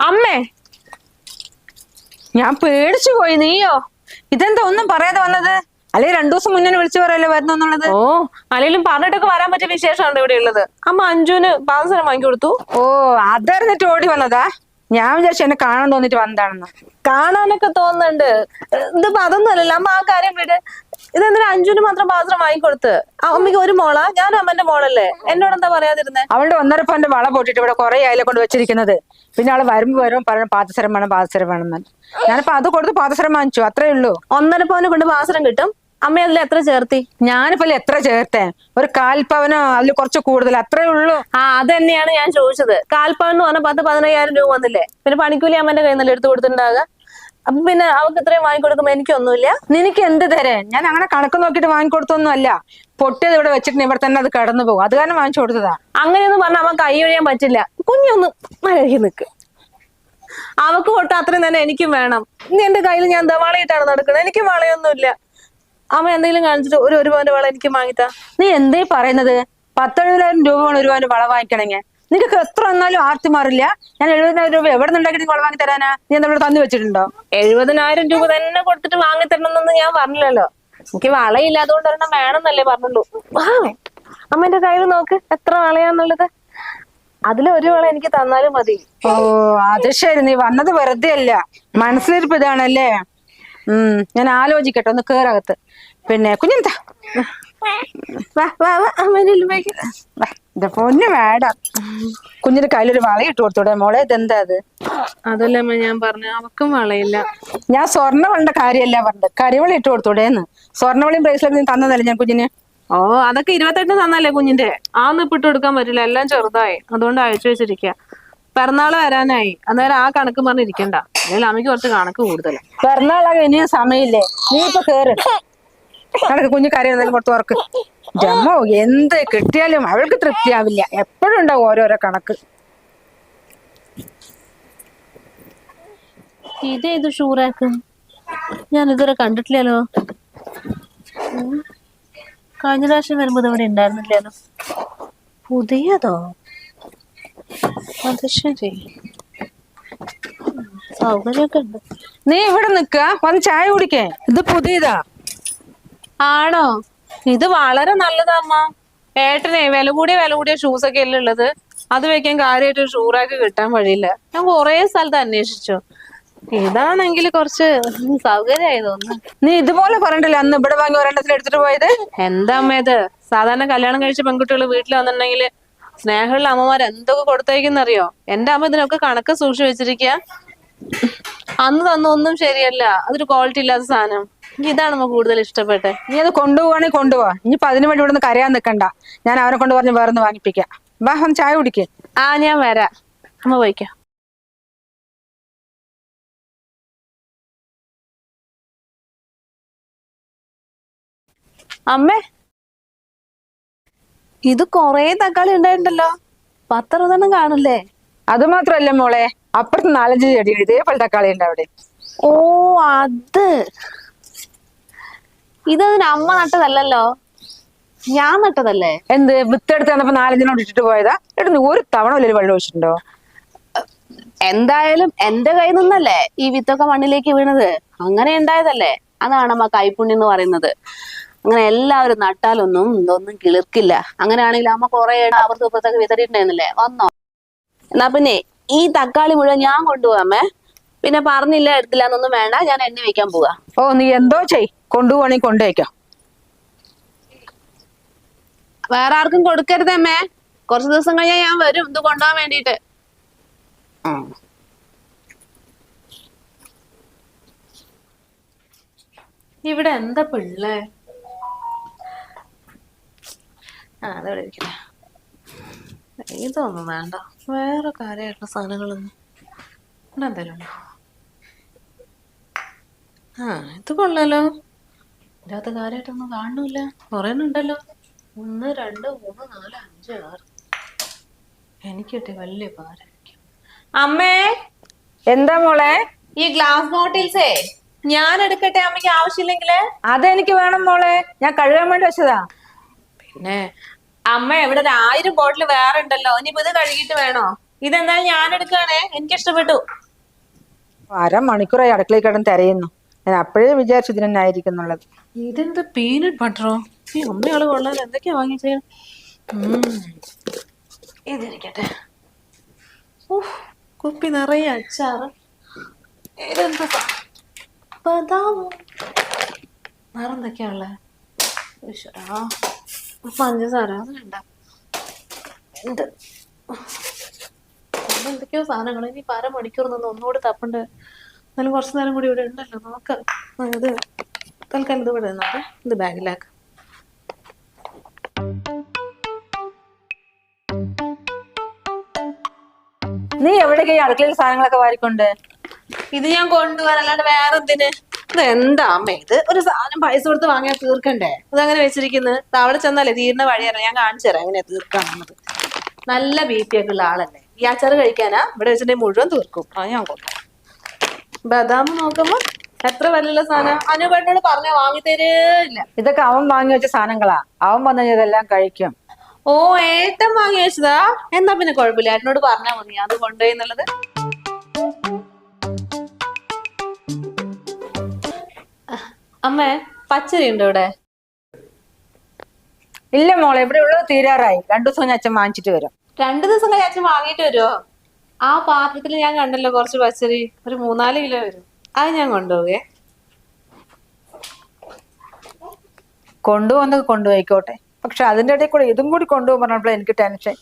അമ്മേ. ഞാൻ പേടിച്ചു പോയി നീയോ? ഇതെന്താ ഒന്നും പറയാതെ വന്നത്? അല്ലെ രണ്ടു ദിവസം മുന്നേ വിളിച്ചു പറയല്ലേ വരുന്നത് ഓ അല്ലെങ്കിലും പറഞ്ഞിട്ടൊക്കെ വരാൻ പറ്റിയ വിശേഷമാണ് ഇവിടെ ഉള്ളത്. അമ്മ അഞ്ജുന് പാദസരം വാങ്ങി കൊടുത്തു. ഓ അതറിഞ്ഞിട്ട് ഓടി വന്നതാ? ഞാൻ വിചാരിച്ചു എന്നെ കാണാൻ തോന്നിട്ട് വന്നതാണെന്ന്. കാണാനൊക്കെ തോന്നുന്നുണ്ട്. ഇതിപ്പോ അതൊന്നും അല്ലല്ലോ. അമ്മ ആ കാര്യം വിട്. ഇതെന്തിനാ അഞ്ജുന് മാത്രം പാത്രം വാങ്ങിക്കൊടുത്ത്? ആ അമ്മയ്ക്ക് ഒരു മോളാ? ഞാനും അമ്മന്റെ മോളല്ലേ? എന്നോട് എന്താ പറയാതിരുന്നേ? അവളുടെ ഒന്നര പന്റെ വള പൊട്ടിട്ട് ഇവിടെ കുറെ അയിലെ കൊണ്ട് വെച്ചിരിക്കുന്നത്. പിന്നെ അവൾ വരുമ്പോ വരും പറഞ്ഞു പാദസരം വേണം പാദസരം വേണം എന്ന്. ഞാനിപ്പോ അത് കൊടുത്ത് പാദസരം വാങ്ങിച്ചു അത്രേ ഉള്ളൂ. ഒന്നര പവനെ കൊണ്ട് പാദസരം കിട്ടും. അമ്മ അതിൽ എത്ര ചേർത്തി? ഞാനിപ്പോ എത്ര ചേർത്തേ? ഒരു കാൽപ്പവനോ അതിൽ കുറച്ച് കൂടുതൽ അത്രേ ഉള്ളൂ. ആ അത് തന്നെയാണ് ഞാൻ ചോദിച്ചത്. കാൽപ്പവൻ എന്ന് പറഞ്ഞാൽ പത്ത് പതിനയ്യായിരം രൂപ വന്നില്ലേ? പിന്നെ പണിക്കൂലി അമ്മന്റെ കയ്യിൽ നിന്നല്ലേ എടുത്തു കൊടുത്തിട്ടുണ്ടാകുക അപ്പൊ പിന്നെ അവൾക്ക് ഇത്രയും വാങ്ങിക്കൊടുക്കുമ്പോ എനിക്കൊന്നുമില്ല. നിനക്ക് എന്ത് തരേ ഞാൻ അങ്ങനെ കണക്ക് നോക്കിട്ട് വാങ്ങിക്കൊടുത്തൊന്നും അല്ല പൊട്ടിയത് ഇവിടെ വെച്ചിട്ട് ഇവിടെ തന്നെ അത് കടന്നു പോകും. അത് കാരണം വാങ്ങിച്ചു കൊടുത്തതാ. അങ്ങനെയൊന്നും പറഞ്ഞാൽ അവൻ കൈ ഒഴിയാൻ പറ്റില്ല. കുഞ്ഞൊന്ന് മഴകി നിക്ക്. അവക്ക് പൊട്ട അത്രയും തന്നെ എനിക്കും വേണം. ഇനി എന്റെ കയ്യിൽ ഞാൻ എന്താ വളയിട്ടാണ് നടക്കുന്നത് എനിക്ക് വളയൊന്നുമില്ല. അവൻ എന്തെങ്കിലും കാണിച്ചിട്ട് ഒരു ഒരു പവന്റെ വള എനിക്ക് വാങ്ങിത്താ. നീ എന്തേ പറയുന്നത്? പത്തെഴുപതിനായിരം രൂപ വേണം ഒരു പവന്റെ വള വാങ്ങിക്കണമെങ്കിൽ. നിനക്ക് എത്ര വന്നാലും ആർത്തി മാറില്ല. ഞാൻ എഴുപതിനായിരം രൂപ എവിടെ നിന്നുണ്ടാക്കി നിങ്ങൾ വാങ്ങി തരാനാ? നീ എന്താ തന്നു വെച്ചിട്ടുണ്ടോ? എഴുപതിനായിരം രൂപ തന്നെ കൊടുത്തിട്ട് വാങ്ങി തരണമെന്നൊന്നും ഞാൻ പറഞ്ഞില്ലല്ലോ. എനിക്ക് വളയില്ല അതുകൊണ്ട് ഒരെണ്ണം വേണമെന്നല്ലേ പറഞ്ഞുള്ളൂ. അമ്മന്റെ അമ്മ കയ്യിൽ നോക്ക് എത്ര വളയാന്നുള്ളത്. അതിൽ ഒരു വള എനിക്ക് തന്നാലും മതി. ഓ അത് ശരി. നീ വന്നത് വെറുതെ അല്ല. മനസ്സിലിരിപ്പ് ഇതാണല്ലേ? ഉം ഞാൻ ആലോചിക്കട്ടെ. ഒന്ന് കേറകത്ത്. പിന്നെ കുഞ്ഞെന്താ? വാ വാ വാ. അമ്മേനെ. വാ, ഇത് പൊന്നു വേടാ കുഞ്ഞിന്റെ കയ്യിലൊരു വള ഇട്ട് കൊടുത്തൂടെ മോളെ ഇതെന്താ അത്? അതല്ല അമ്മ ഞാൻ പറഞ്ഞു അവക്കും വളയില്ല. ഞാൻ സ്വർണവളിന്റെ കാര്യമല്ല പറഞ്ഞത്? കരിവള ഇട്ട് കൊടുത്തൂടേന്ന്. സ്വർണവളിയും ബ്രേസ്ലെറ്റ് നീ തന്നതല്ലേ ഞാൻ കുഞ്ഞിന്? ഓ അതൊക്കെ ഇരുപത്തെട്ട് തന്നല്ലേ കുഞ്ഞിന്റെ? ആ ഒന്നും ഇപ്പിട്ട് കൊടുക്കാൻ പറ്റില്ല എല്ലാം ചെറുതായി. അതുകൊണ്ട് അയച്ചു വെച്ചിരിക്ക. പിറന്നാൾ വരാനായി. അന്നേരം ആ കണക്ക് പറഞ്ഞിരിക്കണ്ട അല്ലെങ്കിൽ അമ്മയ്ക്ക് കുറച്ച് കണക്ക് കൂടുതൽ പിറന്നാളാകെ ഇനിയും സമയമില്ലേ? നീ ഇപ്പൊ കേറ്. കണക്ക് കുഞ്ഞു കാര്യം എന്തെങ്കിലും കൊടുത്ത് ഓർക്ക് ജമ്മോ എന്ത് കിട്ടിയാലും അവൾക്ക് തൃപ്തിയാവില്ല. എപ്പോഴും ഉണ്ടാവും ഓരോരോ കണക്ക്. ഇതേത് ഷൂറാക്ക്? ഞാൻ ഇതുവരെ കണ്ടിട്ടില്ലല്ലോ. കഴിഞ്ഞ പ്രാവശ്യം വരുമ്പോ ഇവിടെ ഉണ്ടായിരുന്നില്ലല്ലോ. പുതിയതോ? അത് ശരി സൗകര്യമൊക്കെ ഉണ്ട്. നീ ഇവിടെ നിക്ക വന്ന് ചായ കുടിക്കേ. ഇത് പുതിയതാ. ആണോ? ഇത് വളരെ നല്ലതാമ്മ. ഏട്ടനെ വില കൂടിയ വില കൂടിയ ഷൂസ് ഒക്കെ അല്ലേ ഉള്ളത്? അത് വെക്കാൻ കാര്യമായിട്ട് ഷൂറാക്ക് കിട്ടാൻ വഴിയില്ല. ഞാൻ കൊറേ സ്ഥലത്ത് അന്വേഷിച്ചു. ഇതാണെങ്കിൽ കുറച്ച് സൗകര്യമായി തോന്നുന്നു നീ ഇതുപോലെ പറഞ്ഞില്ല അന്ന് ഇവിടെ വാങ്ങി ഒരെണ്ണത്തിൽ എടുത്തിട്ട് പോയത്? എന്താ അമ്മ ഇത്? സാധാരണ കല്യാണം കഴിച്ച പെൺകുട്ടികൾ വീട്ടിൽ വന്നിട്ടുണ്ടെങ്കിൽ സ്നേഹമുള്ള അമ്മമാർ എന്തൊക്കെ കൊടുത്തേക്കുന്നറിയോ? എന്റെ അമ്മ ഇതിനൊക്കെ കണക്ക് സൂക്ഷിച്ചു വെച്ചിരിക്കുക അന്ന് തന്ന ഒന്നും ശരിയല്ല. അതൊരു ക്വാളിറ്റി ഇല്ലാത്ത സാധനം. ഇതാണ് അമ്മ കൂടുതൽ ഇഷ്ടപ്പെട്ടെ നീ അത് കൊണ്ടുപോവാണെങ്കിൽ കൊണ്ടുപോവാ. ഇനിയിപ്പോ അതിനു വേണ്ടി ഇവിടെ കരയാൻ നിക്കണ്ട. ഞാൻ അവനെ കൊണ്ട് പറഞ്ഞ് വേറെ വാങ്ങിപ്പിക്കാം. വാ ഒന്ന് ചായ കുടിക്കേ. ആ ഞാൻ വരാം. അമ്മ പോയിക്കാം. അമ്മേ. ഇത് കൊറേ തക്കാളി ഉണ്ടായിട്ടുണ്ടല്ലോ. പത്തറുപതെണ്ണം കാണില്ലേ അത് മാത്രല്ല മോളെ. അപ്പുറത്ത് നാലഞ്ച് ചെടി ഇതേപോലെ തക്കാളി ഉണ്ട് അവിടെ. ഓ അത്. ഇത് അമ്മ നട്ടതല്ലല്ലോ? ഞാൻ നട്ടതല്ലേ? എന്ത് വിത്തെടുത്ത് തന്നപ്പോ നാലഞ്ചിനോട് ഇട്ടിട്ട് പോയതാ? എടുന്ന് ഒരു തവണ വലിയൊരു വെള്ളം ഒഴിച്ചിട്ടുണ്ടോ? എന്തായാലും എന്റെ കയ്യിൽ നിന്നല്ലേ ഈ വിത്തൊക്കെ മണ്ണിലേക്ക് വീണത്. അങ്ങനെ ഉണ്ടായതല്ലേ? അതാണ് അമ്മ കൈപ്പുണ്യം എന്ന് പറയുന്നത്. അങ്ങനെ എല്ലാവരും നട്ടാലൊന്നും ഇതൊന്നും കിളിർക്കില്ല. അങ്ങനെയാണെങ്കിൽ അമ്മ കുറെ അപ്പുറത്തും ഇപ്പുറത്തൊക്കെ വിതറിയിട്ടുണ്ടായിരുന്നില്ലേ? വന്നോ? എന്നാ പിന്നെ ഈ തക്കാളി മുഴുവൻ ഞാൻ കൊണ്ടുപോകാമേ പിന്നെ പറഞ്ഞില്ല എടുത്തില്ല എന്നൊന്നും വേണ്ട. ഞാൻ എണ്ണി വെക്കാൻ പോവാ. ഓ നീ എന്തോ ചെയ് കൊണ്ടുപോകണേ കൊണ്ടുവയ്ക്കാം. വേറെ ആർക്കും കൊടുക്കരുതമ്മേ കുറച്ച് ദിവസം കഴിഞ്ഞാൽ ഞാൻ വരും. ഇത് കൊണ്ടുപോകാൻ വേണ്ടിട്ട് ഇവിടെ എന്താ പിള്ളേ? ആ അതവിടെ ഇരിക്കട്ടെ ഇതൊന്നും വേണ്ട. വേറെ കാര്യമായിട്ടുള്ള സാധനങ്ങളൊന്നും. ഇവിടെ എന്തെങ്കിലും ഉണ്ടോ? ആ ഇത് കൊള്ളാലോ. ഇതിനകത്ത് കാര്യമായിട്ടൊന്നും കാണുന്നില്ല. കുറേ ഉണ്ടല്ലോ ഒന്ന് രണ്ട് മൂന്ന് നാല് അഞ്ച് ആറ്. എനിക്ക് കിട്ടിയ വലിയ ഭാരമായിരിക്കും അമ്മേ! എന്താ മോളെ? ഈ ഗ്ലാസ് ബോട്ടിൽസേ ഞാൻ എടുക്കട്ടെ അമ്മയ്ക്ക് ആവശ്യമില്ലെങ്കിലേ? അതെനിക്ക് വേണം മോളെ. ഞാൻ കഴുകാൻ വേണ്ടി വെച്ചതാ. പിന്നെ അമ്മ ഇവിടെ ഒരു ആയിരം ബോട്ടിൽ വേറെ ഉണ്ടല്ലോ. ഇനി ഇത് കഴുകിട്ട് വേണോ? ഇതെന്തായാലും ഞാൻ എടുക്കുകയാണേ. എനിക്ക് ഇഷ്ടപ്പെട്ടു അരമണിക്കൂറായി അടുക്കളയിൽ കിടന്ന് തിരയുന്നു. ഞാൻ അപ്പോഴേ വിചാരിച്ചു ഇതിനായിരിക്കും എന്നുള്ളത് ഇതെന്ത് പീനട്ട് ബട്ടറോ ഈ അമ്മയാൾ കൊള്ളാൻ എന്തൊക്കെയാ വാങ്ങിച്ചേ? ഇതിരിക്കട്ടെ ഉഫ്, കുപ്പി നിറയെ അച്ചാറ് ഇതെന്താ നിറന്തൊക്കെയാ ബദാമോ എന്തൊക്കെയാ ഉള്ളത് ഈശ്വരാ. പഞ്ചസാര അത് വേണ്ട ഉണ്ട്. എന്തൊക്കെയോ സാധനങ്ങൾ ഇനി അര മണിക്കൂർ നിന്ന് ഒന്നുകൂടി തപ്പണ്ട്. എന്നാലും കുറച്ച് നേരം കൂടി ഇവിടെ ഉണ്ടല്ലോ. നോക്കാം ഇത് തൽക്കാലം ഇത് ഇവിടെ നിന്നോട്ടെ. ഇത് ബാഗിലാക്കാം. നീ എവിടേക്ക് ഈ അടുക്കളയിൽ സാധനങ്ങളൊക്കെ വാരിക്കൊണ്ട്? ഇത് ഞാൻ കൊണ്ടുപോകാൻ അല്ലാണ്ട് വേറെ എന്തിന് എന്താ അമ്മ ഇത് ഒരു സാധനം പൈസ കൊടുത്ത് വാങ്ങിയാൽ തീർക്കണ്ടേ? ഇതങ്ങനെ വെച്ചിരിക്കുന്നത് അവിടെ ചെന്നാലേ തീരുന്ന വഴിയറിയാം ഞാൻ കാണിച്ചു തരാം എങ്ങനെയാ തീർക്കാന്നുള്ളത്. നല്ല ബി പി ഒക്കെ ഉള്ള ആളല്ലേ? ഈ അച്ചാറ് കഴിക്കാനാ? ഇവിടെ വെച്ചിട്ടുണ്ടെങ്കിൽ മുഴുവൻ തീർക്കും. അത് ഞാൻ കൊടുക്കും ബദാം നോക്കുമ്പോ എത്ര വലിയ സാധനം? അനുപേട്ടനോട് പറഞ്ഞ വാങ്ങി തരേയില്ല ഇതൊക്കെ അവൻ വാങ്ങി വെച്ച സാധനങ്ങളാ. അവൻ വന്നു ഇതെല്ലാം കഴിക്കും. ഓ ഏട്ടൻ വാങ്ങി വെച്ചതാ? എന്നാ പിന്നെ കുഴപ്പമില്ല. ഏട്ടനോട് പറഞ്ഞാ മതി. അത് കൊണ്ടുപോയി എന്നുള്ളത്. അമ്മേ പച്ചരി ഉണ്ടോ ഇവിടെ? ഇല്ല മോളെ ഇവിടെ ഉള്ളത് തീരാറായി. രണ്ടു ദിവസം ഞാൻ അച്ഛൻ വാങ്ങിച്ചിട്ട് വരും. രണ്ടു ദിവസം കഴിഞ്ഞ അച്ഛൻ വാങ്ങിയിട്ട് വരുമോ ആ പാത്രത്തിൽ ഞാൻ കണ്ടല്ലോ കുറച്ച് പച്ചരി. ഒരു മൂന്നാൽ കിലോ വരും. അത് ഞാൻ കൊണ്ടുപോകേ കൊണ്ടുപോകുന്നത് കൊണ്ടുപോയിക്കോട്ടെ. പക്ഷെ അതിന്റെ ഇടയിൽ കൂടെ ഇതും കൂടി കൊണ്ടുപോകാൻ പറഞ്ഞപ്പോൾ എനിക്ക് ടെൻഷൻ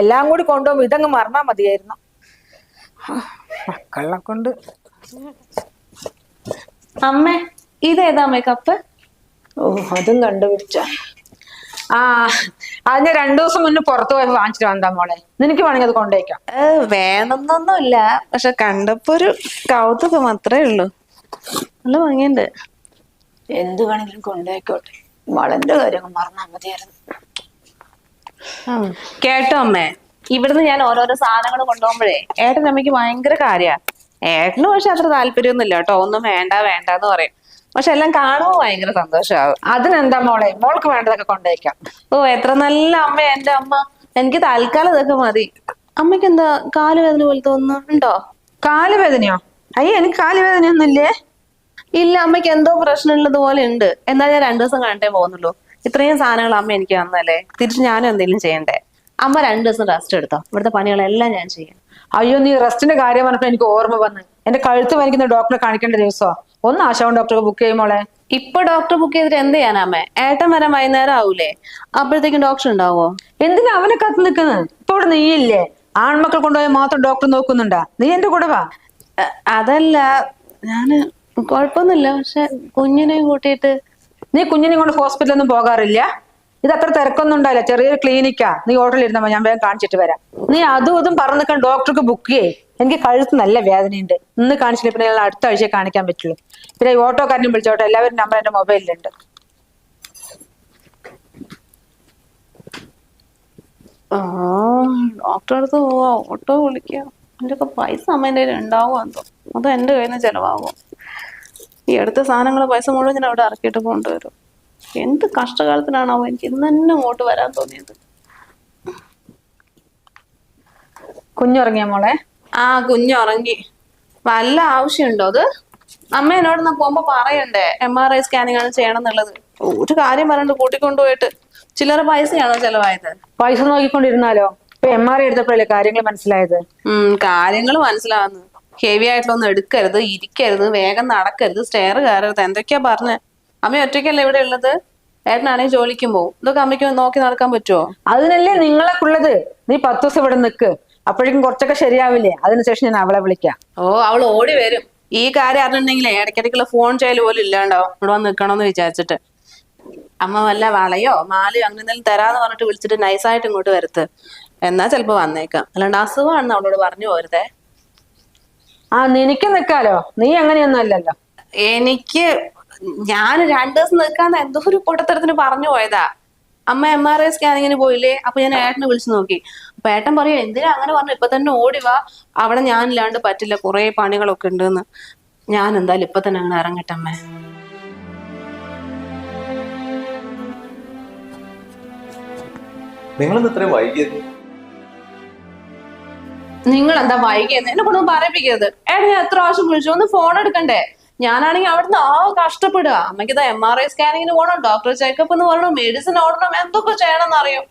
എല്ലാം കൂടി കൊണ്ടുപോകുമ്പോൾ ഇതങ്ങ് മറന്നാ മതിയായിരുന്നു. മക്കളെ കൊണ്ട് അമ്മേ ഇതേതാ മേക്കപ്പ് കപ്പ് ഓ അതും കണ്ടുപിടിച്ച. ആ അത് ഞാൻ രണ്ടു ദിവസം മുന്നേ പുറത്തു പോയി വാങ്ങിച്ചിട്ട് വന്നാ മോളെ. നിനക്ക് വേണമെങ്കിൽ അത് കൊണ്ടുപോയിക്കാം. വേണമെന്നൊന്നുമില്ല. പക്ഷെ കണ്ടപ്പോ ഒരു കൗതുകം മാത്രമേ ഉള്ളൂ. നല്ല ഭംഗിയുണ്ട്. എന്ത് വേണമെങ്കിലും കൊണ്ടുപോയിക്കോട്ടെ. വളന്റെ കാര്യം മറന്നാ മതിയായിരുന്നു. കേട്ടോ അമ്മേ. ഇവിടുന്ന് ഞാൻ ഓരോരോ സാധനങ്ങൾ കൊണ്ടുപോകുമ്പോഴേ ഏട്ടൻ അമ്മയ്ക്ക് ഭയങ്കര കാര്യ ഏട്ടന് പക്ഷെ അത്ര താല്പര്യമൊന്നുമില്ല കേട്ടോ. ഒന്നും വേണ്ട വേണ്ട എന്ന് പറയും. പക്ഷെ എല്ലാം കാണുമ്പോൾ ഭയങ്കര സന്തോഷമാവും. അതിനെന്താ മോളെ? മോൾക്ക് വേണ്ടതൊക്കെ കൊണ്ടുപോയിക്കാം ഓ എത്ര നല്ല അമ്മ എന്റെ അമ്മ. എനിക്ക് തൽക്കാലം ഇതൊക്കെ മതി. അമ്മയ്ക്ക് എന്താ കാലുവേദന പോലെ തോന്നുന്നുണ്ടോ കാലുവേദനയോ? അയ്യോ എനിക്ക് കാലുവേദനയൊന്നുമില്ലേ? ഇല്ല അമ്മയ്ക്ക് എന്തോ പ്രശ്നമുള്ളത് പോലെ ഉണ്ട്. എന്നാൽ ഞാൻ രണ്ടു ദിവസം കണ്ടേ പോകുന്നുള്ളൂ. ഇത്രയും സാധനങ്ങൾ അമ്മ എനിക്ക് തന്നല്ലേ തിരിച്ച് ഞാനും എന്തെങ്കിലും ചെയ്യണ്ടേ? അമ്മ രണ്ടു ദിവസം റെസ്റ്റ് എടുത്തോ? ഇവിടുത്തെ പണികളെല്ലാം ഞാൻ ചെയ്യാം. അയ്യോ നീ റെസ്റ്റിന്റെ കാര്യം പറഞ്ഞപ്പോ എനിക്ക് ഓർമ്മ വന്ന്. എന്റെ കഴുത്ത് വലിക്കുന്ന ഡോക്ടറെ കാണിക്കേണ്ട ദിവസോ? ഒന്ന് ആശാവൻ ഡോക്ടറെ ബുക്ക് ചെയ്യുമോളെ ഇപ്പൊ ഡോക്ടർ ബുക്ക് ചെയ്തിട്ട് എന്ത് ചെയ്യാനാ അമ്മേ? ഏട്ടൻ വരാൻ വൈകുന്നേരം ആവൂലേ? അപ്പോഴത്തേക്കും ഡോക്ടർ ഉണ്ടാവോ? എന്തിനാ അവനെ കത്ത് നിൽക്കുന്നത് ഇപ്പൊ ഇവിടെ നീയില്ലേ? ആൺമക്കൾ കൊണ്ടുപോയാൽ മാത്രം ഡോക്ടർ നോക്കുന്നുണ്ടാ? നീ എന്റെ കൂടെ വാ. അതല്ല ഞാൻ കുഴപ്പമൊന്നുമില്ല. പക്ഷെ കുഞ്ഞിനെ കൂട്ടിയിട്ട് നീ കുഞ്ഞിനെ കൊണ്ട് ഹോസ്പിറ്റലൊന്നും പോകാറില്ല? ഇത് അത്ര തിരക്കൊന്നും ഉണ്ടായില്ല ചെറിയൊരു ക്ലിനിക്കാ നീ ഹോട്ടലിൽ ഇരുന്നപ്പോ ഞാൻ വേഗം കാണിച്ചിട്ട് വരാം. നീ അതും ഇതും പറഞ്ഞു നിൽക്കാൻ ഡോക്ടർക്ക് ബുക്ക് ചെയ്യേ. എനിക്ക് കഴുത്ത് നല്ല വേദനയുണ്ട്. ഇന്ന് കാണിച്ചില്ല പിന്നെ ഞങ്ങൾ അടുത്ത ആഴ്ച കാണിക്കാൻ പറ്റുള്ളൂ. പിന്നെ ഓട്ടോക്കാരനും വിളിച്ചോട്ടെ. എല്ലാവരും നമ്പർ എന്റെ മൊബൈലിലുണ്ട്. ഡോക്ടറെ പോവാ. ഓട്ടോ വിളിക്കുക എന്റെ ഒക്കെ പൈസ അമ്മേന്റെ കയ്യിൽ ഉണ്ടാവുമോ എന്തോ? അത് എന്റെ കയ്യിൽ നിന്ന് ചിലവാകും. ഈ അടുത്ത സാധനങ്ങൾ പൈസ മുഴുവൻ ഞാൻ അവിടെ ഇറക്കിയിട്ട് കൊണ്ടുവരും എന്ത് കഷ്ടകാലത്തിനാണോ എനിക്ക് ഇന്ന് തന്നെ അങ്ങോട്ട് വരാൻ തോന്നിയത്? കുഞ്ഞുറങ്ങിയ മോളെ? ആ കുഞ്ഞുറങ്ങി. വല്ല ആവശ്യമുണ്ടോ അത്? അമ്മ എന്നോട് നാ പോകുമ്പോ പറയണ്ടേ എം ആർ ഐ സ്കാനിങ് ആണ് ചെയ്യണം എന്നുള്ളത് ഒരു കാര്യം പറയണ്ട് കൂട്ടിക്കൊണ്ടുപോയിട്ട്. ചില്ലറ പൈസയാണോ ചെലവായത്? പൈസ നോക്കിക്കൊണ്ടിരുന്നാലോ? ഇപ്പൊ എം ആർ ഐ എടുത്തപ്പോഴല്ലേ കാര്യങ്ങൾ മനസ്സിലായത്? ഉം കാര്യങ്ങൾ മനസ്സിലാവുന്നു. ഹെവി ആയിട്ടുള്ളൊന്നും എടുക്കരുത് ഇരിക്കരുത് വേഗം നടക്കരുത് സ്റ്റെയർ കയറരുത് എന്തൊക്കെയാ പറഞ്ഞേ? അമ്മ ഒറ്റയ്ക്കല്ലേ ഇവിടെ ഉള്ളത്? ഏട്ടനാണെങ്കിൽ ജോലിക്കും പോകും ഇതൊക്കെ അമ്മയ്ക്ക് നോക്കി നടക്കാൻ പറ്റുമോ അതിനല്ലേ നിങ്ങളൊക്കെയുള്ളത് നീ പത്ത് ദിവസം ഇവിടെ നിൽക്ക് അപ്പോഴേക്കും കുറച്ചൊക്കെ ശരിയാവില്ലേ? അതിനുശേഷം ഞാൻ അവളെ വിളിക്കാം. ഓ അവൾ ഓടി വരും. ഈ കാര്യം അറിഞ്ഞിട്ടുണ്ടെങ്കിലേ ഇടയ്ക്കിടയ്ക്കുള്ള ഫോൺ ചെയ്യൽ പോലും ഇല്ലാണ്ടാവും. ഇവിടെ വന്ന് നിൽക്കണമെന്ന് വിചാരിച്ചിട്ട്. അമ്മ വല്ല വളയോ മാലയോ അങ്ങനെ എന്തെങ്കിലും തരാന്ന് പറഞ്ഞിട്ട് വിളിച്ചിട്ട് നൈസായിട്ട് ഇങ്ങോട്ട് വരുത്ത്. എന്നാ ചിലപ്പോ വന്നേക്കാം. അല്ലാണ്ട് അസുഖമാണെന്ന് അവളോട് പറഞ്ഞു പോരുതേ. ആ നിനക്ക് നിക്കാലോ. നീ അങ്ങനെയൊന്നും അല്ലല്ലോ. എനിക്ക് ഞാൻ രണ്ടു ദിവസം നിൽക്കാന്ന് എന്തോ ഒരു പൊട്ടത്തരത്തിന് പറഞ്ഞു പോയതാ. അമ്മ എം ആർ ഐ സ്കാനിങ്ങിന് പോയില്ലേ? അപ്പൊ ഞാൻ ഏട്ടനെ വിളിച്ചു നോക്കി. അപ്പൊ ഏട്ടൻ പറയാ എന്തിനാ അങ്ങനെ പറഞ്ഞു? ഇപ്പൊ തന്നെ ഓടി വാ. അവിടെ ഞാനില്ലാണ്ട് പറ്റില്ല. കുറെ പണികളൊക്കെ ഉണ്ടെന്ന്. ഞാൻ എന്തായാലും ഇപ്പൊ തന്നെ അങ്ങനെ ഇറങ്ങട്ടെ അമ്മേ. നിങ്ങൾ ഇത്രയും വൈകിയത് നിങ്ങൾ എന്താ വൈകിയത് എന്നെ കൊണ്ടൊന്നും പറയിപ്പിക്കരുത്. ഏട്ടാ ഞാൻ എത്ര പ്രാവശ്യം വിളിച്ചു? ഒന്ന് ഫോൺ എടുക്കണ്ടേ? ഞാനാണെങ്കിൽ അവിടുന്ന് ആ കഷ്ടപ്പെടുക. അമ്മയ്ക്ക് ഇതാ എം ആർ ഐ സ്കാനിങ്ങിന് പോകണം ഡോക്ടർ ചെക്കപ്പ് എന്ന് പറയണം മെഡിസിൻ ഓടണം എന്തൊക്കെ ചെയ്യണം അറിയോ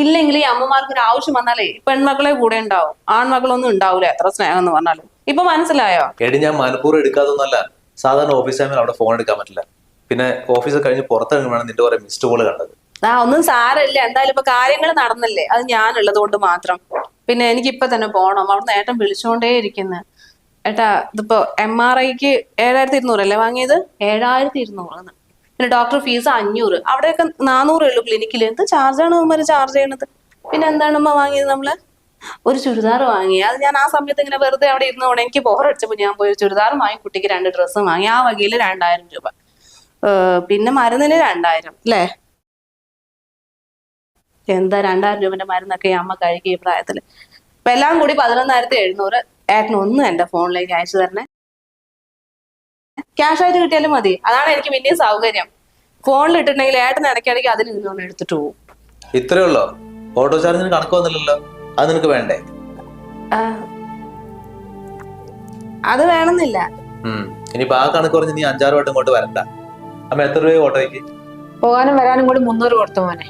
ഇല്ലെങ്കിൽ ഈ അമ്മമാർക്ക് ഒരു ആവശ്യം വന്നാലേ പെൺമക്കളെ കൂടെ ഉണ്ടാവും. ആൺമക്കളൊന്നും ഉണ്ടാവില്ല എത്ര സ്നേഹം എന്ന് പറഞ്ഞാലും. ഇപ്പൊ മനസ്സിലായോ? എടി ഞാൻ മനഃപൂർവം എടുക്കാതൊന്നല്ല. സാധാരണ ഓഫീസ് ടൈമിൽ അവിടെ ഫോൺ എടുക്കാൻ പറ്റില്ല. പിന്നെ ഓഫീസ് കഴിഞ്ഞ് പുറത്തിറങ്ങുമ്പോഴാണ് നിന്റെ കുറെ മിസ്ഡ് കോൾ കണ്ടത്. ആ ഒന്നും സാരമില്ല. എന്തായാലും ഇപ്പൊ കാര്യങ്ങൾ നടന്നില്ലേ? അത് ഞാനുള്ളത് കൊണ്ട് മാത്രം. പിന്നെ എനിക്കിപ്പൊ തന്നെ പോണം. അവിടുന്ന് ഏട്ടൻ വിളിച്ചോണ്ടേ ഇരിക്കുന്നു ഏട്ടാ ഇതിപ്പോ എം ആർ ഐക്ക് ഏഴായിരത്തി ഇരുന്നൂറല്ലേ വാങ്ങിയത്? ഏഴായിരത്തി ഇരുന്നൂറ് പിന്നെ ഡോക്ടർ ഫീസ് അഞ്ഞൂറ്. അവിടെയൊക്കെ നാനൂറേ ഉള്ളൂ ക്ലിനിക്കിൽ എന്ത് ചാർജാണ് ഇവന്മാര് ചാർജ് ചെയ്യണത്? പിന്നെ എന്താണ് അമ്മ വാങ്ങിയത് നമ്മൾ? ഒരു ചുരിദാർ വാങ്ങി. അത് ഞാൻ ആ സമയത്ത് ഇങ്ങനെ വെറുതെ അവിടെ ഇരുന്നോണ്ട് എനിക്ക് ബോറടിച്ചപ്പോൾ ഞാൻ പോയി ചുരിദാറും ചുരിദാർ വാങ്ങി കുട്ടിക്ക് രണ്ട് ഡ്രസ്സും വാങ്ങി. ആ വകയിൽ രണ്ടായിരം രൂപ. പിന്നെ മരുന്നിന് രണ്ടായിരം അല്ലേ? എന്താ രണ്ടായിരം രൂപന്റെ മരുന്നൊക്കെ ഈ അമ്മ കഴിക്കും ഈ പ്രായത്തിൽ. അപ്പൊ എല്ലാം കൂടി പതിനൊന്നായിരത്തി എഴുന്നൂറ്. ഏട്ടന് ഒന്ന് എന്റെ ഫോണിലേക്ക് അയച്ചു തരണേ. ക്യാഷ് ആയിട്ട് കിട്ടിയാലും മതി. അതാണ് എനിക്ക് പിന്നെയും സൗകര്യം. ഫോണിൽ ഇട്ടിട്ടുണ്ടെങ്കിൽ ഏട്ടൻ ഇടയ്ക്കിടയ്ക്ക് അതിൽ നിന്നുകൊണ്ട് എടുത്തിട്ട് പോകും ഇത്രേ ഉള്ളോ? ഓട്ടോ ചാർജിന് കണക്ക് വന്നില്ലല്ലോ. അത് നിനക്ക് വേണ്ടേ? അത് വേണമെന്നില്ല. ഇനി ഇനിയിപ്പോ ആ കണക്ക് പറഞ്ഞ് നീ അഞ്ചാറ് വട്ടം ഇങ്ങോട്ട് വരണ്ട. അമ്മ എത്ര രൂപ ഓട്ടോയ്ക്ക്? പോകാനും വരാനും കൂടി മുന്നൂറ് കൊടുത്തു മോനെ.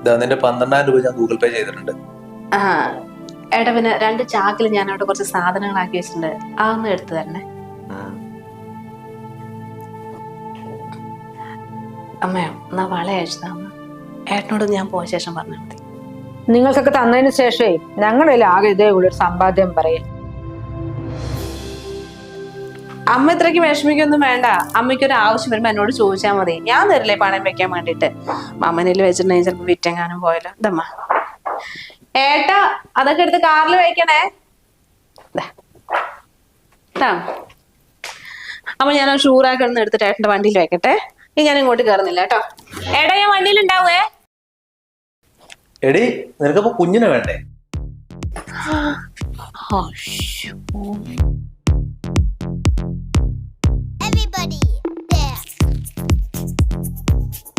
ഇതാ നിന്റെ പന്ത്രണ്ടായിരം രൂപ ഞാൻ ഗൂഗിൾ പേ ചെയ്തിട്ടുണ്ട്. പിന്നെ രണ്ട് ചാക്കിൽ ഞാൻ അവിടെ കുറച്ച് സാധനങ്ങളാക്കി വെച്ചിട്ടുണ്ട്. അതൊന്നും എടുത്തു തരണേ. അമ്മയോ എന്നാ വള അയച്ചതാ അമ്മ. ഏട്ടനോട് ഞാൻ പോയ ശേഷം പറഞ്ഞാൽ മതി. നിങ്ങൾക്കൊക്കെ തന്നതിന് ശേഷമേ ഞങ്ങളുടെ ആകെ ഇതേ ഉള്ളൂ ഒരു സമ്പാദ്യം പറയും. അമ്മ ഇത്രയ്ക്ക് വിഷമിക്കൊന്നും വേണ്ട. അമ്മയ്ക്ക് ഒരു ആവശ്യം വരുമ്പോ എന്നോട് ചോദിച്ചാൽ മതി. ഞാൻ തരില്ലേ പണയം വെക്കാൻ വേണ്ടിട്ട് അമ്മനെ വെച്ചിട്ടുണ്ടെങ്കിൽ ചിലപ്പോ വിറ്റെങ്ങാനും പോയല്ലോ. ഇതമ്മ. ഏട്ടാ അതൊക്കെ എടുത്ത് കാറിൽ വയ്ക്കണേ അപ്പൊ ഞാൻ ഷൂറാക്കി ഒന്ന് എടുത്തിട്ട് ഏട്ടന്റെ വണ്ടിയിൽ വെക്കട്ടെ. ഇനി ഞാൻ ഇങ്ങോട്ട് കയറുന്നില്ല കേട്ടോ. ഏട്ടാ ഞാൻ വണ്ടിയിൽ ഉണ്ടാവേ എടി നിനക്കപ്പോ കുഞ്ഞിനെ വേണ്ടേ.